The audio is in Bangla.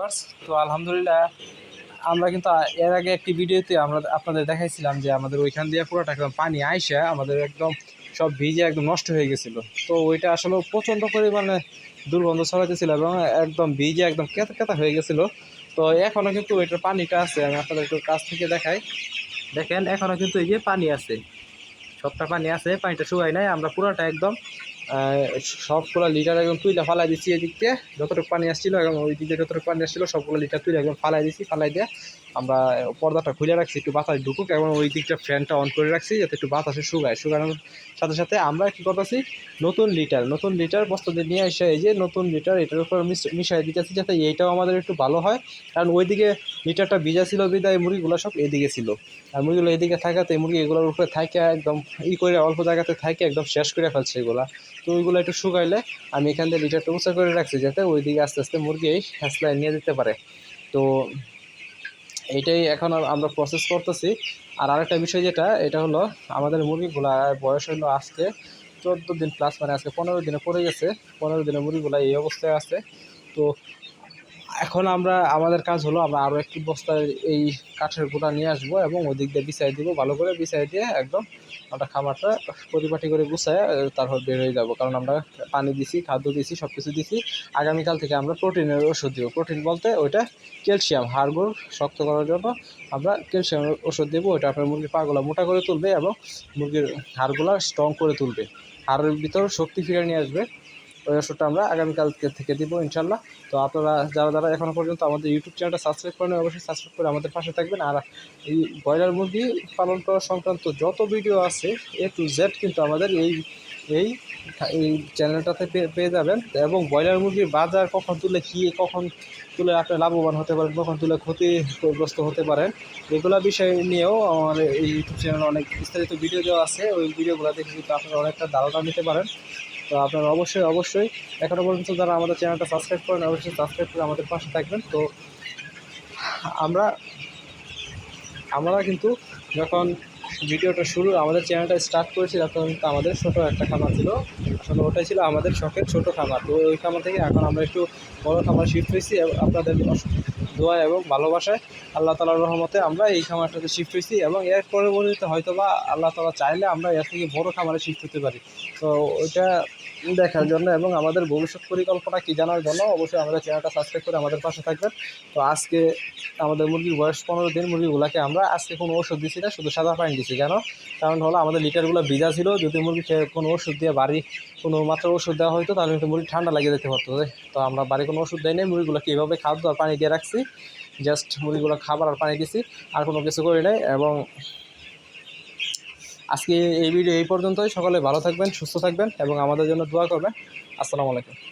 ভিউয়ার্স, তো আলহামদুলিল্লাহ আমরা কিন্তু এর আগে একটি ভিডিওতে আমরা আপনাদের দেখাইছিলাম যে আমাদের ওইখান দিয়ে পুরোটা একদম পানি আইসা আমাদের একদম সব ভিজে একদম নষ্ট হয়ে গেছিল। তো ওইটা আসলে প্রচণ্ড পরিমাণে দুর্গন্ধ ছড়াইতেছিল এবং একদম ভিজে একদম কেতা কেতা হয়ে গেছিল। তো এখনও কিন্তু ওইটার পানিটা আছে, আমি আপনাদের একটু কাছ থেকে দেখাই। দেখেন এখনও কিন্তু এই যে পানি আছে, সবটা পানি আছে, পানিটা শুকাই নাই, আমরা পুরোটা একদম সবগুলো লিটার একদম তুইলা ফালাই দিচ্ছি এদিক যতটুকু পানি আসছিল এবং ওই দিকে যতটুকু পানি আসছিল, সবগুলো লিটার তুলে একদম ফালাই দিচ্ছি ফালাই দিয়ে আমরা পর্দাটা খুলে রাখছি, একটু বাতাস ঢুকুক, এবং ওই দিকটা ফ্যানটা অন করে রাখছি, যাতে একটু বাতাসে শুকায়। শুকানোর সাথে সাথে আমরা কী করতেছি, নতুন লিটার নতুন লিটার বস্তাতে নিয়ে এসে এই যে নতুন লিটার, এটার উপর মিশ- মিশাই দিতেছি, যাতে এইটাও আমাদের একটু ভালো হয়। কারণ ওইদিকে লিটারটা ভিজা ছিল বিদায় মুরগিগুলো সব এদিকে ছিল। আর মুরগিগুলো এদিকে থাকাতে, মুরগি এগুলোর উপরে থাকে, একদম ই করে অল্প জায়গাতে থাকে, একদম শেষ করে ফেলছে এগুলা। তো ওইগুলো একটু শুকাইলে আমি এখান থেকে লিটারটা উঁচা করে রাখছি যাতে ওই দিকে আস্তে আস্তে মুরগি এই হ্যাঁসলায় নিয়ে দিতে পারে। তো এইটাই এখন আমরা প্রসেস করতেছি। আর আরেকটা বিষয় যেটা, এটা হলো আমাদের মুরগিগুলা বয়স হলো আজকে চোদ্দ দিন প্লাস মানে আজকে পনেরো দিনে পড়ে গেছে। পনেরো দিনে মুরগিগুলা এই অবস্থায় আছে। তো এখন আমরা, আমাদের কাজ হলো আমরা আরও একটি বস্তায় এই কাঠের গুঁড়া নিয়ে আসব এবং ওই দিক দিয়ে বিছাই দিব, ভালো করে বিছাই দিয়ে একদম আমরা খাবারটা পরিপাটি করে গুছায় তারপর বের হয়ে যাব। কারণ আমরা পানি দিছি, খাদ্য দিছি সব কিছু দিছি। আগামীকাল থেকে আমরা প্রোটিনের ওষুধ দিব। প্রোটিন বলতে ওইটা ক্যালসিয়াম, হাড়গোড় শক্ত করার জন্য আমরা ক্যালসিয়ামের ওষুধ দেবো। ওইটা আপনার মুরগির পাগুলা মোটা করে তুলবে এবং মুরগির হাড়গুলা স্ট্রং করে তুলবে। হাড়ের ভিতর শক্তি ফিরে নিয়ে আসবে। ওই ওষুধটা আমরা আগামীকাল থেকে দিব ইনশাল্লাহ তো আপনারা যারা যারা এখনও পর্যন্ত আমাদের ইউটিউব চ্যানেলটা সাবস্ক্রাইব করেন অবশ্যই সাবস্ক্রাইব করে আমাদের পাশে থাকবেন। আর এই ব্রয়লার মুরগি পালন করা সংক্রান্ত যত ভিডিও আছে এ টু জেড কিন্তু আমাদের এই এই এই চ্যানেলটাতে পেয়ে- পেয়ে যাবেন। এবং ব্রয়লার মুরগির বাজার কখন তুলে কী, কখন তুলে আপনি লাভবান হতে পারেন, কখন তুলে ক্ষতিগ্রস্ত হতে পারেন, এগুলো বিষয় নিয়েও আমার এই ইউটিউব চ্যানেলে অনেক বিস্তারিত ভিডিও দেওয়া আছে। ওই ভিডিওগুলো দেখে কিন্তু আপনারা অনেকটা ধারণা নিতে পারেন। তো আপনারা অবশ্যই অবশ্যই এখনও পর্যন্ত যারা আমাদের চ্যানেলটা সাবস্ক্রাইব করেন, অবশ্যই সাবস্ক্রাইব করে আমাদের পাশে থাকবেন। তো আমরা আমরা কিন্তু যখন ভিডিওটা শুরু, আমাদের চ্যানেলটা স্টার্ট করেছি তখন কিন্তু আমাদের ছোটো একটা খামার ছিল। আসলে ওটাই ছিল আমাদের শখের ছোট খামার। তো ওই খামার থেকে এখন আমরা একটু বড় খামার শিফট হয়েছি আপনাদের দোয়া এবং ভালোবাসায় আল্লাহ তালার রহমতে আমরা এই খামারটাতে শিফট হয়েছি এবং এর পরবর্তীতে হয়তো বা আল্লাহ তালা চাইলে আমরা এর থেকে বড় খামারে শিফট হতে পারি। তো ওইটা দেখার জন্য এবং আমাদের ভবিষ্যৎ পরিকল্পনা কী জানার জন্য অবশ্যই আমাদের চ্যানেলটা সাবস্ক্রাইব করে আমাদের পাশে থাকবেন। তো আজকে আমাদের মুরগির বয়স পনেরো দিন, মুরগিগুলোকে আমরা আজকে কোনো ওষুধ দিচ্ছি না, শুধু সাদা পানি কেন কারণ হলো আমাদের লিটারগুলো ভিজা ছিল, যদি মুরগিকে কোনো ওষুধ দিয়ে বাড়ি কোনো মাত্র ওষুধ দেওয়া হতো তাহলে কিন্তু মুরগি ঠান্ডা লাগিয়ে দিতে পারতো তো আমরা বাড়ি কোনো ওষুধ দেয়নি মুরগিগুলোকে এইভাবে খাদ্য আর পানি দিয়ে রাখছি জাস্ট মুরগিগুলো খাবার আর পানি দিছি, আর কোনো কিছু করি নাই। এবং আজকে এই ভিডিও এই পর্যন্তই। সকলে ভালো থাকবেন, সুস্থ থাকবেন, এবং আমাদের জন্য দোয়া করবেন। আসসালামু আলাইকুম।